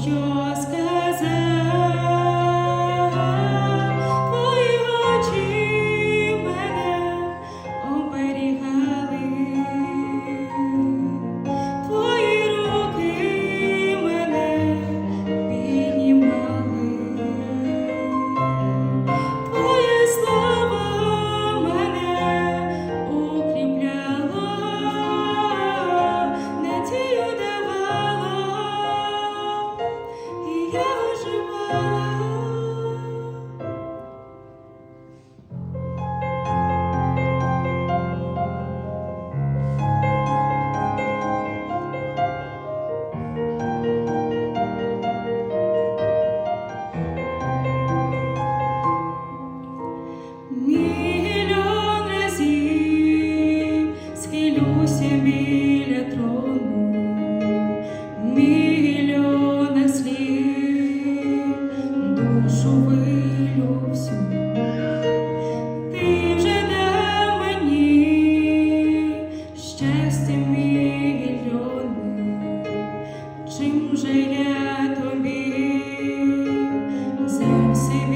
you Мільйони зім схилю сім'ї. щастя мільйони, чим же я тобі? За всі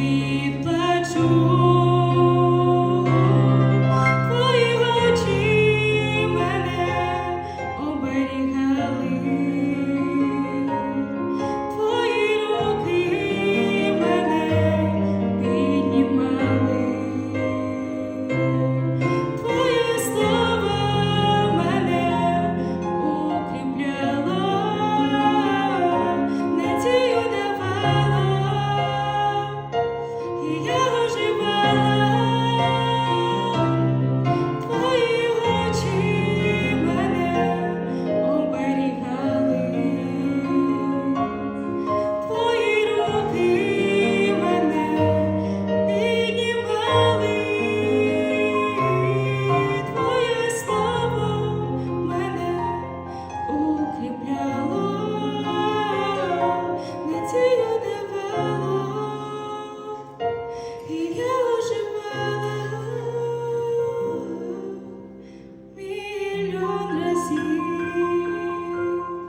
укріпляло.